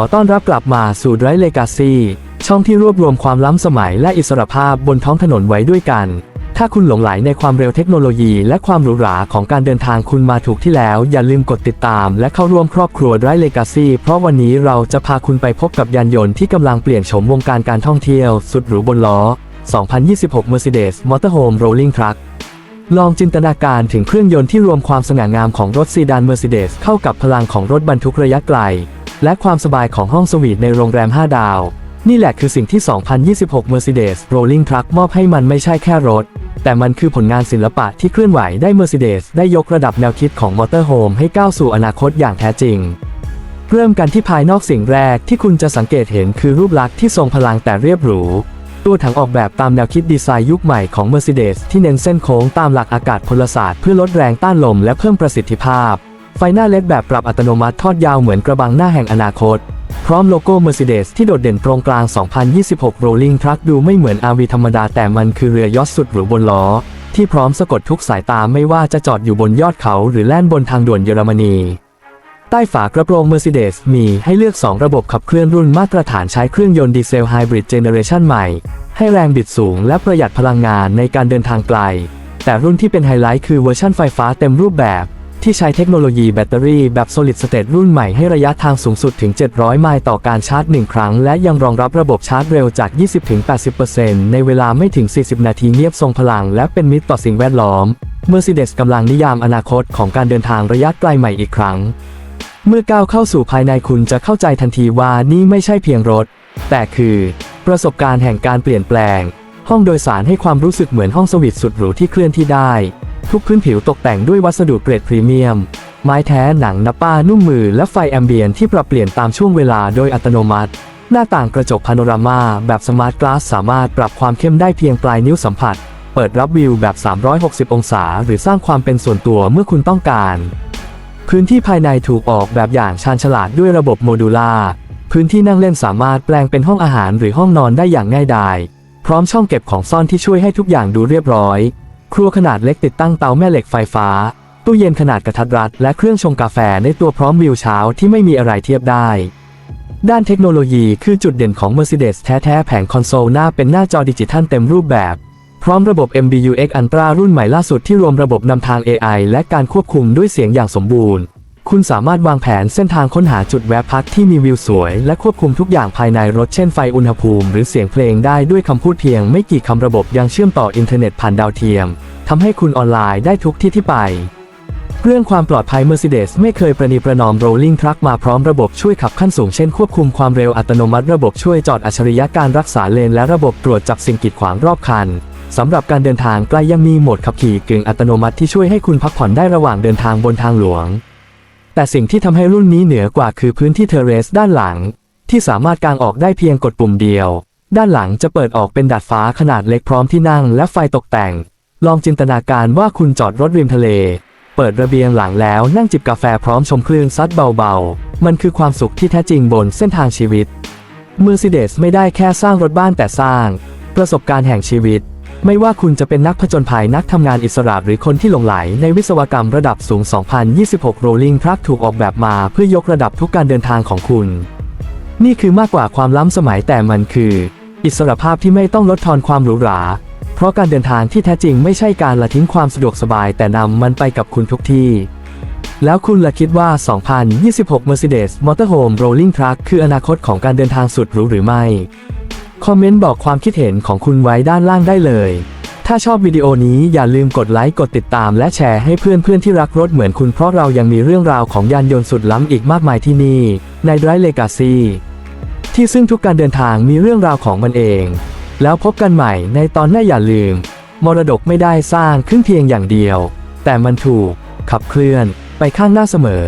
อต้อนรับกลับมาสู่ Drive Legacy ช่องที่รวบรวมความล้ำสมัยและอิสรภาพบนท้องถนนไว้ด้วยกัน ถ้าคุณหลงไหลในความเร็วเทคโนโลยี และความหรูหราของการเดินทางคุณมาถูกที่แล้ว อย่าลืมกดติดตาม และเข้าร่วมครอบครัว Drive Legacy เพราะวันนี้เราจะพาคุณไปพบกับยานยนต์ที่กำลังเปลี่ยนโฉมวงการการท่องเที่ยว สุดหรูบนล้อ 2026 Mercedes Motorhome Rolling Truck ลองจินตนาการถึงเครื่องยนต์ที่รวมความสง่างามของรถซีดาน Mercedes เข้ากับพลังของรถบรรทุกระยะไกล และความสบายของห้องสวีทในโรงแรม 5 ดาว นี่แหละคือสิ่งที่ 2026 Mercedes Rolling Truck มอบให้มันไม่ใช่แค่รถ แต่มันคือผลงานศิลปะที่เคลื่อนไหวได้ Mercedes ได้ยกระดับแนวคิดของ Motorhome ให้ก้าวสู่อนาคตอย่างแท้จริง เริ่มกันที่ภายนอกสิ่งแรกที่คุณจะสังเกตเห็นคือรูปลักษณ์ที่ทรงพลังแต่เรียบหรูตัวถังออกแบบตามแนวคิดดีไซน์ยุคใหม่ของ Mercedes ที่เน้นเส้นโค้งตามหลักอากาศพลศาสตร์เพื่อลดแรงต้านลมและเพิ่มประสิทธิภาพ ไฟหน้าเล็ดแบบปรับอัตโนมัติทอดยาวเหมือนกระบังหน้าแห่งอนาคต พร้อมโลโก้ Mercedes ที่โดดเด่นตรงกลาง 2026 Rolling Truck ดูไม่เหมือน RV ธรรมดาแต่มันคือเรือยอชต์สุดหรูบนล้อ ที่พร้อมสะกดทุกสายตาไม่ว่าจะจอดอยู่บนยอดเขาหรือแล่นบนทางด่วนเยอรมนีใต้ฝากระโปรง Mercedes มีให้เลือก 2 ระบบขับเคลื่อนรุ่นมาตรฐานใช้เครื่องยนต์ดีเซลไฮบริดเจเนเรชันใหม่ ให้แรงบิดสูงและประหยัดพลังงานในการเดินทางไกล แต่รุ่นที่เป็นไฮไลท์คือเวอร์ชันไฟฟ้าเต็มรูปแบบ ที่ใช้เทคโนโลยีแบตเตอรี่แบบ solid state รุ่นใหม่ให้ระยะทางสูงสุดถึง 700 ไมล์ต่อการชาร์จ 1 ครั้ง และยังรองรับระบบชาร์จเร็วจาก 20-80%ในเวลาไม่ถึง 40 นาทีเงียบทรงพลัง และเป็นมิตรต่อสิ่งแวดล้อม Mercedes กำลังนิยามอนาคตของการเดินทางระยะไกลใหม่อีกครั้ง เมื่อก้าวเข้าสู่ภายในคุณจะเข้าใจทันทีว่านี่ไม่ใช่เพียงรถ แต่คือ ประสบการณ์แห่งการเปลี่ยนแปลง ห้องโดยสารให้ความรู้สึกเหมือนห้องสวิตสุดหรูที่เคลื่อนที่ได้ ทุกพื้นผิวตกแต่งด้วยวัสดุเกรดพรีเมียม ไม้แท้หนังนับป้านุ่มมือและไฟแอมเบียนที่ปรับเปลี่ยนตามช่วงเวลาโดยอัตโนมัติ หน้าต่างกระจกพาโนรามาแบบสมาร์ทกลาสสามารถปรับความเข้มได้เพียงปลายนิ้วสัมผัส เปิดรับวิวแบบ 360 องศา หรือสร้างความเป็นส่วนตัวเมื่อคุณต้องการ พื้นที่ภายในถูกออกแบบอย่างชาญฉลาดด้วยระบบโมดูล่าพื้นที่นั่งเล่นสามารถแปลงเป็นห้องอาหารหรือห้องนอนได้อย่างง่ายดาย พร้อมช่องเก็บของซ่อนที่ช่วยให้ทุกอย่างดูเรียบร้อย ครัวขนาดเล็กติดตั้งเตาแม่เหล็กไฟฟ้า ตู้เย็นขนาดกระทัดรัด และเครื่องชงกาแฟในตัวพร้อมวิวเช้าที่ไม่มีอะไรเทียบได้ ด้านเทคโนโลยีคือจุดเด่นของ Mercedes แท้ๆ แผงคอนโซลหน้าเป็นหน้าจอดิจิทัลเต็มรูปแบบ พร้อมระบบ MBUX Ultra รุ่นใหม่ล่าสุดที่รวมระบบนำทาง AI และการควบคุมด้วยเสียงอย่างสมบูรณ์ คุณสามารถวางแผนเส้นทางค้นหาจุดแวะพักที่มีวิวสวย และควบคุมทุกอย่างภายในรถเช่นไฟอุณหภูมิ หรือเสียงเพลงได้ด้วยคำพูดเพียงไม่กี่คำระบบยังเชื่อมต่ออินเทอร์เน็ตผ่านดาวเทียมทำให้คุณออนไลน์ได้ทุกที่ที่ไป เรื่องความปลอดภัย Mercedes ไม่เคยประนีประนอม Rolling Truck มาพร้อมระบบช่วยขับขั้นสูงเช่นควบคุมความเร็วอัตโนมัติระบบช่วยจอดอัจฉริยะการรักษาเลน และระบบตรวจจับสิ่งกีดขวางรอบคันสำหรับการเดินทางใกล้ยังมีโหมดขับขี่กึ่งอัตโนมัติที่ช่วยให้คุณพักผ่อนได้ระหว่างเดินทางบนทางหลวง แต่สิ่งที่ทำให้รุ่นนี้เหนือกว่าคือพื้นที่เทเรสด้านหลัง ที่สามารถกางออกได้เพียงกดปุ่มเดียว ด้านหลังจะเปิดออกเป็นดาดฟ้าขนาดเล็กพร้อมที่นั่งและไฟตกแต่ง ลองจินตนาการว่าคุณจอดรถริมทะเล เปิดระเบียงหลังแล้วนั่งจิบกาแฟพร้อมชมคลื่นซัดเบาๆ มันคือความสุขที่แท้จริงบนเส้นทางชีวิต Mercedes ไม่ได้แค่สร้างรถบ้านแต่สร้าง ประสบการณ์แห่งชีวิต ไม่ว่าคุณจะเป็นนักผจญภัยนักทำงานอิสระหรือคนที่หลงไหลในวิศวกรรมระดับสูง 2026 Rolling Truck ถูกออกแบบมาเพื่อยกระดับทุกการเดินทางของคุณ นี่คือมากกว่าความล้ำสมัยแต่มันคือ อิสรภาพที่ไม่ต้องลดทอนความหรูหรา เพราะการเดินทางที่แท้จริงไม่ใช่การละทิ้งความสะดวกสบายแต่นำมันไปกับคุณทุกที่ แล้วคุณล่ะคิดว่า 2026 Mercedes Motorhome Rolling Truck คืออนาคตของการเดินทางสุดหรูหรือไม่ คอมเมนต์บอกความคิดเห็นของคุณไว้ด้านล่างได้เลย ถ้าชอบวิดีโอนี้อย่าลืมกดไลค์กดติดตามและแชร์ให้เพื่อนๆที่รักรถเหมือนคุณเพราะเรายังมีเรื่องราวของยานยนต์สุดล้ำอีกมากมายที่นี่ใน Drive Legacy ที่ซึ่งทุกการเดินทางมีเรื่องราวของมันเอง แล้วพบกันใหม่ในตอนหน้าอย่าลืม มรดกไม่ได้สร้างขึ้นเพียงอย่างเดียว แต่มันถูกขับเคลื่อนไปข้างหน้าเสมอ